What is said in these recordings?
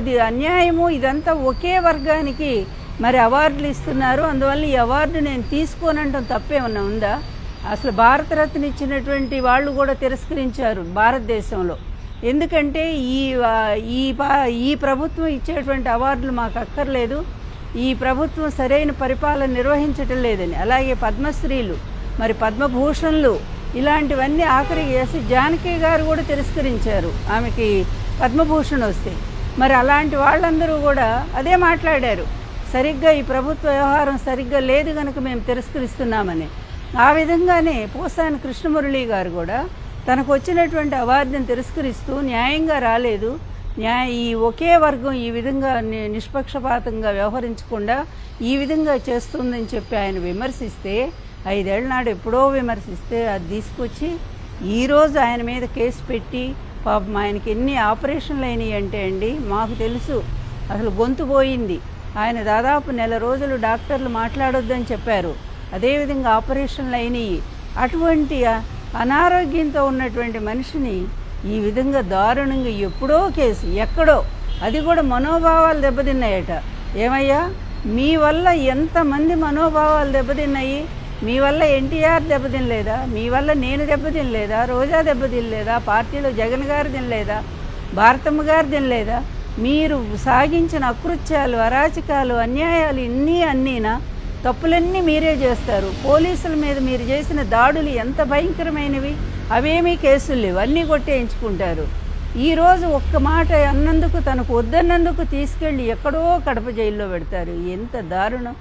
ఇది అన్యాయము ఇదంతా ఒకే వర్గానికి మరి అవార్డులు ఇస్తున్నారు. అందువల్ల ఈ అవార్డు నేను తీసుకోనంటాం తప్పేమన్నా ఉందా? అసలు భారతరత్న ఇచ్చినటువంటి వాళ్ళు కూడా తిరస్కరించారు భారతదేశంలో. ఎందుకంటే ఈ ఈ ఈ ప్రభుత్వం ఇచ్చేటువంటి అవార్డులు మాకు అక్కర్లేదు. ఈ ప్రభుత్వం సరైన పరిపాలన నిర్వహించటం లేదని. అలాగే పద్మశ్రీలు మరి పద్మభూషణ్లు ఇలాంటివన్నీ ఆఖరి చేసి జానకి గారు కూడా తిరస్కరించారు. ఆమెకి పద్మభూషణ్ వస్తే. మరి అలాంటి వాళ్ళందరూ కూడా అదే మాట్లాడారు. సరిగ్గా ఈ ప్రభుత్వ వ్యవహారం సరిగ్గా లేదు కనుక మేము తిరస్కరిస్తున్నామని. ఆ విధంగానే పోసాని కృష్ణమురళి గారు కూడా తనకు వచ్చినటువంటి అవార్డుని తిరస్కరిస్తూ న్యాయంగా రాలేదు. న్యాయ ఈ ఒకే వర్గం ఈ విధంగా నిష్పక్షపాతంగా వ్యవహరించకుండా ఈ విధంగా చేస్తుందని చెప్పి ఆయన విమర్శిస్తే ఐదేళ్ళ నాడు ఎప్పుడో విమర్శిస్తే అది తీసుకొచ్చి ఈరోజు ఆయన మీద కేసు పెట్టి పాపం ఆయనకి ఎన్ని ఆపరేషన్లు అయినాయి అంటే అండి మాకు తెలుసు. అసలు గొంతు పోయింది. ఆయన దాదాపు నెల రోజులు డాక్టర్లు మాట్లాడొద్దని చెప్పారు. అదేవిధంగా ఆపరేషన్లు అయినాయి. అటువంటి అనారోగ్యంతో ఉన్నటువంటి మనిషిని ఈ విధంగా దారుణంగా ఎప్పుడో కేసు ఎక్కడో అది కూడా మనోభావాలు దెబ్బతిన్నాయట. ఏమయ్యా? మీ వల్ల ఎంతమంది మనోభావాలు దెబ్బతిన్నాయి? మీ వల్ల ఎన్టీఆర్ దెబ్బతినలేదా మీ వల్ల నేను దెబ్బతినలేదా రోజా దెబ్బతినలేదా పార్టీలో జగన్ గారు తినలేదా? భారతమ్మ గారు తినలేదా? మీరు సాగించిన అకృత్యాలు అరాచకాలు అన్యాయాలు ఇన్ని అన్నీనా? తప్పులన్నీ మీరే చేస్తారు. పోలీసుల మీద మీరు చేసిన దాడులు ఎంత భయంకరమైనవి? అవేమీ కేసులు లేవు. అన్నీ కొట్టేయించుకుంటారు. ఈరోజు ఒక్క మాట అన్నందుకు తనకు వద్దన్నందుకు తీసుకెళ్ళి ఎక్కడో కడప జైల్లో పెడతారు. ఎంత దారుణం.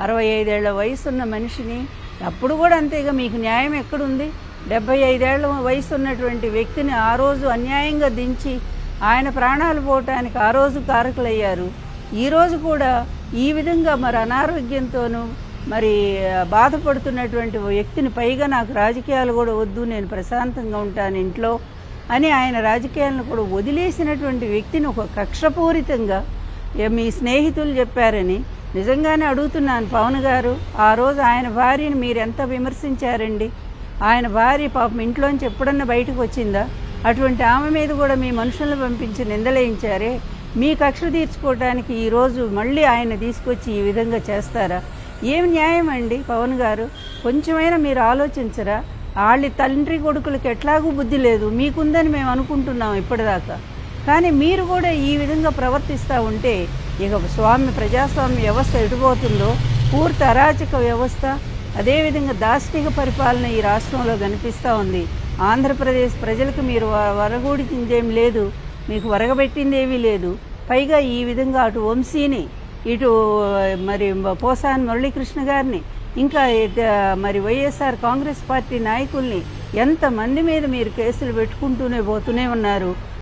అరవై ఐదేళ్ళ వయసున్న మనిషిని అప్పుడు కూడా అంతే ఇక మీకు న్యాయం ఎక్కడుంది? డెబ్బై ఐదేళ్ళ వయసు ఉన్నటువంటి వ్యక్తిని ఆ రోజు అన్యాయంగా దించి ఆయన ప్రాణాలు పోవటానికి ఆ రోజు కారకులయ్యారు. ఈరోజు కూడా ఈ విధంగా మరి అనారోగ్యంతోనూ మరి బాధపడుతున్నటువంటి వ్యక్తిని పైగా నాకు రాజకీయాలు కూడా వద్దు నేను ప్రశాంతంగా ఉంటాను ఇంట్లో అని ఆయన రాజకీయాలను కూడా వదిలేసినటువంటి వ్యక్తిని ఒక కక్షపూరితంగా మీ స్నేహితులు చెప్పారని నిజంగానే అడుగుతున్నాను పవన్ గారు ఆ రోజు ఆయన భార్యని మీరు ఎంత విమర్శించారండి? ఆయన భార్య పాపం ఇంట్లోంచి ఎప్పుడన్నా బయటకు వచ్చిందా? అటువంటి ఆమె మీద కూడా మీ మనుషులను పంపించి నిందలేయించారే? మీ కక్ష తీర్చుకోవడానికి ఈరోజు మళ్ళీ ఆయన తీసుకొచ్చి ఈ విధంగా చేస్తారా? ఏం న్యాయం అండి పవన్ గారు? కొంచెమైనా మీరు ఆలోచించరా? వాళ్ళ తండ్రి కొడుకులకి ఎట్లాగూ బుద్ధి లేదు మీకుందని మేము అనుకుంటున్నాం ఇప్పటిదాకా. కానీ మీరు కూడా ఈ విధంగా ప్రవర్తిస్తూ ఉంటే ఇక స్వామి ప్రజాస్వామ్య వ్యవస్థ ఎటుపోతుందో పూర్తి అరాచక వ్యవస్థ అదేవిధంగా దాష్టిక పరిపాలన ఈ రాష్ట్రంలో కనిపిస్తూ ఉంది. ఆంధ్రప్రదేశ్ ప్రజలకు మీరు వ- వరగూడిందేం లేదు మీకు వరగబెట్టింది ఏమీ లేదు. పైగా ఈ విధంగా అటు వంశీని ఇటు మరి పోసాని మురళీకృష్ణ గారిని ఇంకా మరి వైఎస్ఆర్ కాంగ్రెస్ పార్టీ నాయకుల్ని ఎంతమంది మీద మీరు కేసులు పెట్టుకుంటూనే పోతూనే ఉన్నారు.